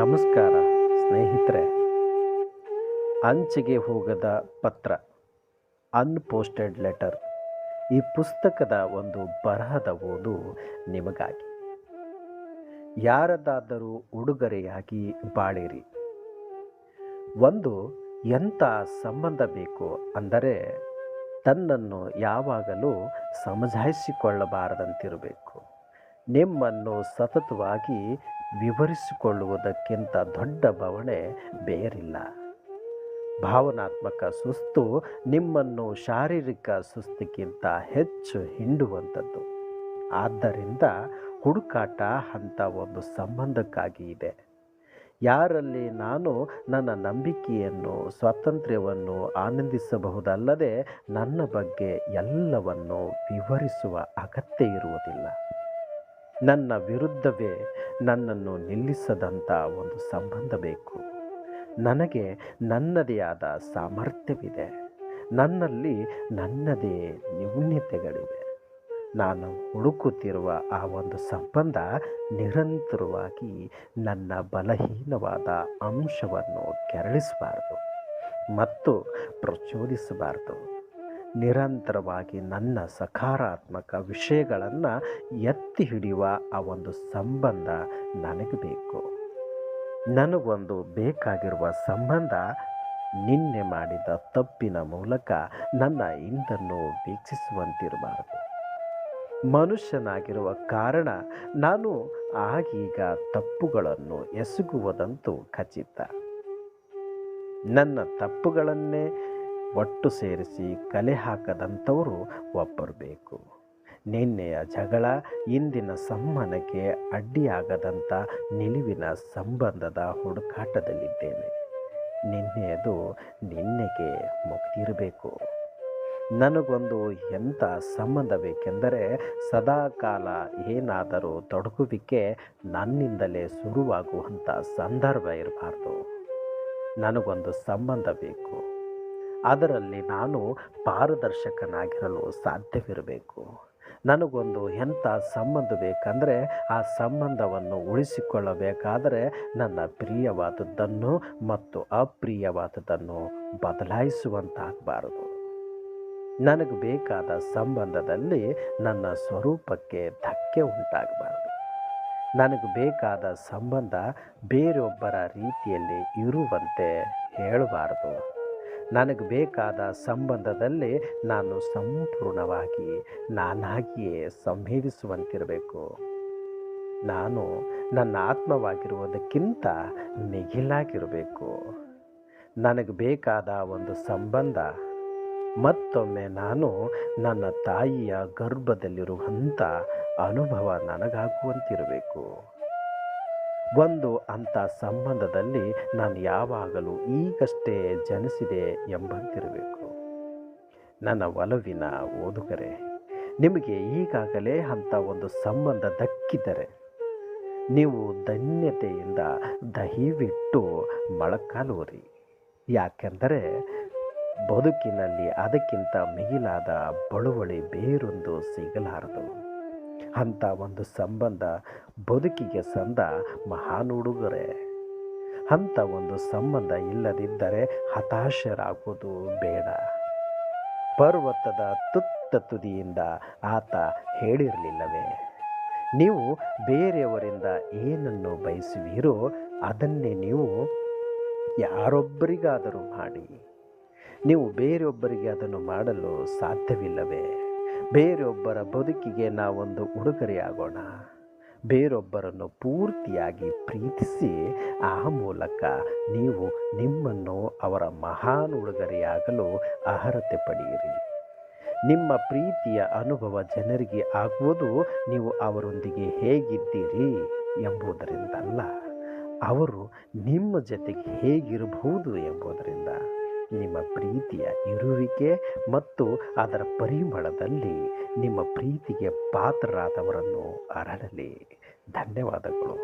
ನಮಸ್ಕಾರ, ಸ್ನೇಹಿತರೆ. ಅಂಚಿಗೆ ಹೋಗದ ಪತ್ರ ಅನ್ಪೋಸ್ಟೆಡ್ ಲೆಟರ್ ಈ ಪುಸ್ತಕದ ಒಂದು ಬರಹದ ಓದು ನಿಮಗಾಗಿ. ಯಾರದಾದರೂ ಉಡುಗೊರೆಯಾಗಿ ಬಾಳಿರಿ. ಒಂದು ಎಂಥ ಸಂಬಂಧ ಬೇಕು ಅಂದರೆ, ತನ್ನನ್ನು ಯಾವಾಗಲೂ ಸಮಜಾಯಿಸಿಕೊಳ್ಳಬಾರದಂತಿರಬೇಕು. ನಿಮ್ಮನ್ನು ಸತತವಾಗಿ ವಿವರಿಸಿಕೊಳ್ಳುವುದಕ್ಕಿಂತ ದೊಡ್ಡ ಬವಣೆ ಬೇರಿಲ್ಲ. ಭಾವನಾತ್ಮಕ ಸುಸ್ತು ನಿಮ್ಮನ್ನು ಶಾರೀರಿಕ ಸುಸ್ತಿಗಿಂತ ಹೆಚ್ಚು ಹಿಂಡುವಂಥದ್ದು. ಆದ್ದರಿಂದ ಹುಡುಕಾಟ ಅಂತ ಒಂದು ಸಂಬಂಧಕ್ಕಾಗಿ ಇದೆ. ಯಾರಲ್ಲಿ ನಾನು ನನ್ನ ನಂಬಿಕೆಯನ್ನು, ಸ್ವಾತಂತ್ರ್ಯವನ್ನು ಆನಂದಿಸಬಹುದಲ್ಲದೆ ನನ್ನ ಬಗ್ಗೆ ಎಲ್ಲವನ್ನು ವಿವರಿಸುವ ಅಗತ್ಯ ಇರುವುದಿಲ್ಲ. ನನ್ನ ವಿರುದ್ಧವೇ ನನ್ನನ್ನು ನಿಲ್ಲಿಸದಂಥ ಒಂದು ಸಂಬಂಧ ಬೇಕು. ನನಗೆ ನನ್ನದೇ ಆದ ಸಾಮರ್ಥ್ಯವಿದೆ. ನನ್ನಲ್ಲಿ ನನ್ನದೇ ನ್ಯೂನ್ಯತೆಗಳಿವೆ ನಾನು ಹುಡುಕುತ್ತಿರುವ ಆ ಒಂದು ಸಂಬಂಧ ನಿರಂತರವಾಗಿ ನನ್ನ ಬಲಹೀನವಾದ ಅಂಶವನ್ನು ಕೆರಳಿಸಬಾರ್ದು ಮತ್ತು ಪ್ರಚೋದಿಸಬಾರ್ದು. ನಿರಂತರವಾಗಿ ನನ್ನ ಸಕಾರಾತ್ಮಕ ವಿಷಯಗಳನ್ನು ಎತ್ತಿ ಹಿಡಿಯುವ ಆ ಒಂದು ಸಂಬಂಧ ನನಗೆ ಬೇಕು. ನನಗೊಂದು ಬೇಕಾಗಿರುವ ಸಂಬಂಧ ನಿನ್ನೆ ಮಾಡಿದ ತಪ್ಪಿನ ಮೂಲಕ ನನ್ನ ಹಿಂದನ್ನು ವೀಕ್ಷಿಸುವಂತಿರಬಾರದು. ಮನುಷ್ಯನಾಗಿರುವ ಕಾರಣ ನಾನು ಆಗೀಗ ತಪ್ಪುಗಳನ್ನು ಎಸಗುವುದಂತೂ ಖಚಿತ. ನನ್ನ ತಪ್ಪುಗಳನ್ನೇ ಒಟ್ಟು ಸೇರಿಸಿ ಕಲೆ ಹಾಕದಂಥವರು ಒಬ್ಬರು ಬೇಕು. ನಿನ್ನೆಯ ಜಗಳ ಇಂದಿನ ಸಂವಹನಕ್ಕೆ ಅಡ್ಡಿಯಾಗದಂಥ ನಿಲುವಿನ ಸಂಬಂಧದ ಹುಡುಕಾಟದಲ್ಲಿದ್ದೇನೆ. ನಿನ್ನೆಯದು ನಿನ್ನೆಗೆ ಮುಗ್ದಿರಬೇಕು ನನಗೊಂದು ಎಂಥ ಸಂಬಂಧ ಬೇಕೆಂದರೆ ಸದಾಕಾಲ ಏನಾದರೂ ತೊಡಗುವಿಕೆ ನನ್ನಿಂದಲೇ ಶುರುವಾಗುವಂಥ ಸಂದರ್ಭ ಇರಬಾರ್ದು. ನನಗೊಂದು ಸಂಬಂಧ ಬೇಕು. ಅದರಲ್ಲಿ ನಾನು ಪಾರದರ್ಶಕನಾಗಿರಲು ಸಾಧ್ಯವಿರಬೇಕು. ನನಗೊಂದು ಎಂಥ ಸಂಬಂಧ ಬೇಕಂದರೆ ಆ ಸಂಬಂಧವನ್ನು ಉಳಿಸಿಕೊಳ್ಳಬೇಕಾದರೆ ನನ್ನ ಪ್ರಿಯವಾದದ್ದನ್ನು ಮತ್ತು ಅಪ್ರಿಯವಾದದ್ದನ್ನು ಬದಲಾಯಿಸುವಂತಾಗಬಾರದು. ನನಗೆ ಬೇಕಾದ ಸಂಬಂಧದಲ್ಲಿ ನನ್ನ ಸ್ವರೂಪಕ್ಕೆ ಧಕ್ಕೆ ಉಂಟಾಗಬಾರದು. ನನಗೆ ಬೇಕಾದ ಸಂಬಂಧ ಬೇರೊಬ್ಬರ ರೀತಿಯಲ್ಲಿ ಇರುವಂತೆ ಹೇಳಬಾರದು. ನನಗೆ ಬೇಕಾದ ಸಂಬಂಧದಲ್ಲಿ ನಾನು ಸಂಪೂರ್ಣವಾಗಿ ನಾನಾಗಿಯೇ ಸಂವೇದಿಸುವಂತಿರಬೇಕು ನಾನು ನನ್ನ ಆತ್ಮವಾಗಿರುವುದಕ್ಕಿಂತ ಮಿಗಿಲಾಗಿರಬೇಕು. ನನಗೆ ಬೇಕಾದ ಒಂದು ಸಂಬಂಧ, ಮತ್ತೊಮ್ಮೆ ನಾನು ನನ್ನ ತಾಯಿಯ ಗರ್ಭದಲ್ಲಿರುವಂಥ ಅನುಭವ ನನಗಾಗುವಂತಿರಬೇಕು. ಒಂದು ಅಂಥ ಸಂಬಂಧದಲ್ಲಿ ನಾನು ಯಾವಾಗಲೂ ಈಗಷ್ಟೇ ಜನಿಸಿದೆ ಎಂಬಂತಿರಬೇಕು. ನನ್ನ ಒಲವಿನ ಓದುಗರೆ, ನಿಮಗೆ ಈಗಾಗಲೇ ಅಂಥ ಒಂದು ಸಂಬಂಧ ದಕ್ಕಿದರೆ ನೀವು ಧನ್ಯತೆಯಿಂದ ದಹಿವಿಟ್ಟು ಮೊಳಕಾಲುವರಿ ಯಾಕೆಂದರೆ, ಬದುಕಿನಲ್ಲಿ ಅದಕ್ಕಿಂತ ಮಿಗಿಲಾದ ಬಳುವಳಿ ಬೇರೊಂದು ಸಿಗಲಾರದು. ಅಂಥ ಒಂದು ಸಂಬಂಧ ಬದುಕಿಗೆ ಸಂದ ಮಹಾನ್ ಉಡುಗೊರೆ. ಅಂಥ ಒಂದು ಸಂಬಂಧ ಇಲ್ಲದಿದ್ದರೆ ಹತಾಶರಾಗುವುದು ಬೇಡ. ಪರ್ವತದ ತುತ್ತ ತುದಿಯಿಂದ ಆತ ಹೇಳಿರಲಿಲ್ಲವೇ. ನೀವು ಬೇರೆಯವರಿಂದ ಏನನ್ನು ಬಯಸುವಿರೋ ಅದನ್ನೇ ನೀವು ಯಾರೊಬ್ಬರಿಗಾದರೂ ಮಾಡಿ. ನೀವು ಬೇರೆಯೊಬ್ಬರಿಗೆ ಅದನ್ನು ಮಾಡಲು ಸಾಧ್ಯವಿಲ್ಲವೇ? ಬೇರೊಬ್ಬರ ಬದುಕಿಗೆ ನಾವೊಂದು ಉಡುಗೊರೆಯಾಗೋಣ. ಬೇರೊಬ್ಬರನ್ನು ಪೂರ್ತಿಯಾಗಿ ಪ್ರೀತಿಸಿ, ಆ ಮೂಲಕ ನೀವು ನಿಮ್ಮನ್ನು ಅವರ ಮಹಾನ್ ಉಡುಗೊರೆಯಾಗಲು ಅರ್ಹತೆ ಪಡೆಯಿರಿ. ನಿಮ್ಮ ಪ್ರೀತಿಯ ಅನುಭವ ಜನರಿಗೆ ಆಗುವುದು ನೀವು ಅವರೊಂದಿಗೆ ಹೇಗಿದ್ದೀರಿ ಎಂಬುದರಿಂದಲ್ಲ, ಅವರು ನಿಮ್ಮ ಜೊತೆಗೆ ಹೇಗಿರಬಹುದು ಎಂಬುದರಿಂದ. ನಿಮ್ಮ ಪ್ರೀತಿಯ ಇರುವಿಕೆ ಮತ್ತು ಅದರ ಪರಿಮಳದಲ್ಲಿ ನಿಮ್ಮ ಪ್ರೀತಿಗೆ ಪಾತ್ರರಾದವರನ್ನು ಅರಳಲಿ. ಧನ್ಯವಾದಗಳು.